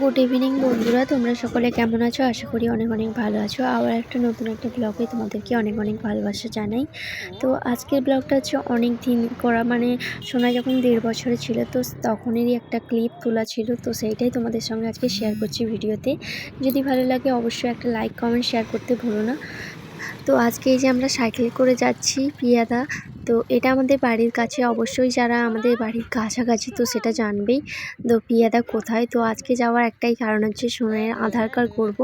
Good evening বন্ধুরা। তোমরা সকলে কেমন আছো? আশা করি অনেক অনেক ভালো আছো। আবার একটা নতুন একটা ব্লগে তোমাদেরকে অনেক অনেক ভালোবাসা জানাই। তো আজকের ব্লগটা হচ্ছে অনেক দিন করা মানে সোনা যখন দেড় বছরে ছিল, তো তখনেরই একটা ক্লিপ তোলা ছিল। তো সেইটাই তোমাদের সঙ্গে আজকে শেয়ার করছি ভিডিওতে যদি ভালো লাগে অবশ্যই একটা লাইক কমেন্ট শেয়ার করতে ভুলো না। তো আজকে এই যে আমরা সাইকেল করে যাচ্ছি পিয়াদা তো এটা আমাদের বাড়ির কাছে। অবশ্যই যারা আমাদের বাড়ির কাছাকাছি, তো সেটা জানবেই তো পিয়াদা কোথায়। তো আজকে যাওয়ার একটাই কারণ হচ্ছে সোনাইয়ের আধার কার্ড করব।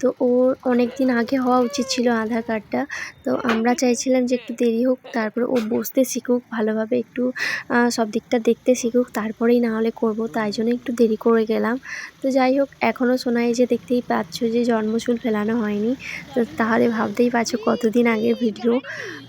তো ওর অনেক দিন আগে হওয়া উচিত ছিল আধার কার্ডটা। তো আমরা চাইছিলাম যে একটু দেরি হোক, তারপর ও বসতে শিখুক ভালোভাবে একটু সব দিকটা দেখতে শিখুক, তারপরেই না হলে করব। তাই জন্য একটু দেরি করে গেলাম। তো যাই হোক এখনও শোনায় যে দেখতেই পাচ্ছ যে জন্মচুল ফেলানো হয়নি, তো তাহলে ভাবতেই পারছ কতদিন আগের ভিডিও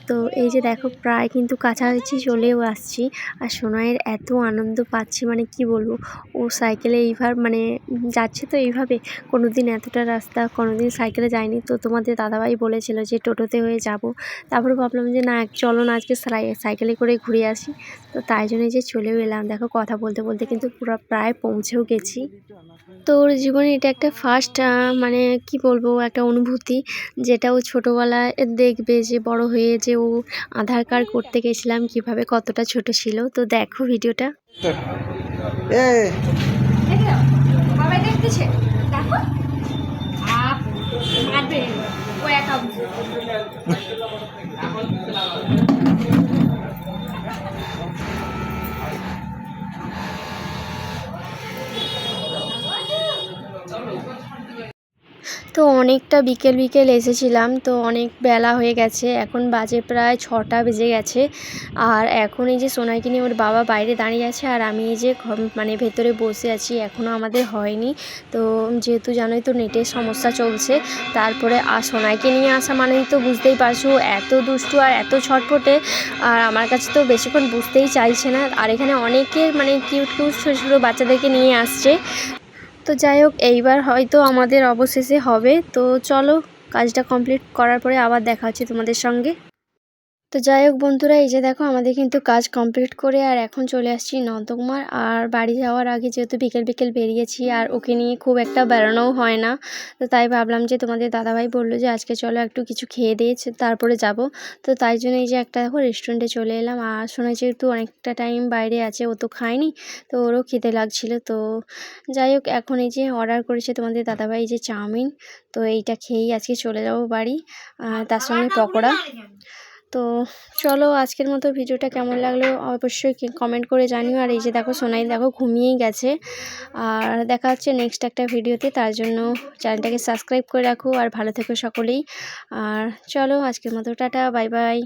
তো এই যে দেখো, প্রায় কিন্তু কাছাকাছি চলেও আসছি। আর সোনাইয়ের এত আনন্দ পাচ্ছি মানে কি বলব, ও সাইকেলে এইভাবে মানে যাচ্ছে তো এইভাবে কোনো দিন এতটা রাস্তা কোনো দিন সাইকেলে যায়নি। তো তোমাদের দাদাভাই বলেছিল যে টোটোতে হয়ে যাব। তারপরে ভাবলাম যে না, চলো না, আজকে সাই- সাইকেলে করে ঘুরে আসি। তো তাই জন্য যে চলেও এলাম। দেখো, কথা বলতে বলতে কিন্তু পুরো প্রায় পৌঁছেও গেছি। তো ওর জীবনে এটা একটা ফার্স্ট মানে কি বলব, একটা অনুভূতি, যেটা ও ছোটোবেলায় দেখবে যে বড় হয়ে যে ও আধার কার্ড করতে গেছিলাম কীভাবে কতটা ছোট ছিল। তো দেখো ভিডিওটা। দেখো তো অনেকটা বিকেল বিকেল এসেছিলাম, তো অনেক বেলা হয়ে গেছে, এখন বাজে প্রায় ছটা বেজে গেছে। আর এখন এই যে সোনাইকে নিয়ে ওর বাবা বাইরে দাঁড়িয়ে আছে, আর আমি এই যে মানে ভেতরে বসে আছি এখনও আমাদের হয়নি। তো যেহেতু জানোই তো নেটের সমস্যা চলছে, তারপরে আর সোনাইকে নিয়ে আসা মানেই তো বুঝতেই পারছ, এত দুষ্টু আর এত ছটফটে, আর আমার কাছে তো বেশিক্ষণ বুঝতেই চাইছে না। আর এখানে অনেকের মানে কিউট কিউট ছোটো ছোটো বাচ্চাদেরকে নিয়ে আসছে। তো যাই হোক, এইবার হয়তো আমাদের অবশেষে হবে। তো চলো, কাজটা কমপ্লিট করার পরে আবার দেখা হচ্ছে তোমাদের সঙ্গে। তো যাই হোক বন্ধুরা এই যে দেখো আমাদের কিন্তু কাজ কমপ্লিট করে আর এখন চলে আসছি নন্দকুমার। আর বাড়ি যাওয়ার আগে যেহেতু বিকেল বিকেল বেরিয়েছি আর ওকে নিয়ে খুব একটা বেড়ানোও হয় না তো তাই ভাবলাম যে তোমাদের দাদাভাই বলল যে আজকে চলো একটু কিছু খেয়ে দিয়ে তারপরে যাব। তো তাই জন্য এই যে একটা দেখো রেস্টুরেন্টে চলে এলাম। আর শোনা যেহেতু অনেকটা টাইম বাইরে আছে ও তো খায়নি তো ওরও খেতে লাগছিল। তো যাই হোক এখন এই যে অর্ডার করেছে তোমাদের দাদাভাই যে চাউমিন তো এইটা খেয়েই আজকে চলে যাব বাড়ি। আর তার সঙ্গে পকোড়া। তো চলো আজকের মতো ভিডিওটা কেমন লাগল অবশ্যই কমেন্ট করে জানিও। আর এই যে দেখো সোনাই দেখো ঘুমিয়েই গেছে। আর দেখা হচ্ছে নেক্সট একটা ভিডিওতে। তার জন্য চ্যানেলটাকে সাবস্ক্রাইব করে রাখো। আর ভালো থেকো সকলেই। আর চলো আজকের মতো, টাটা বাই বাই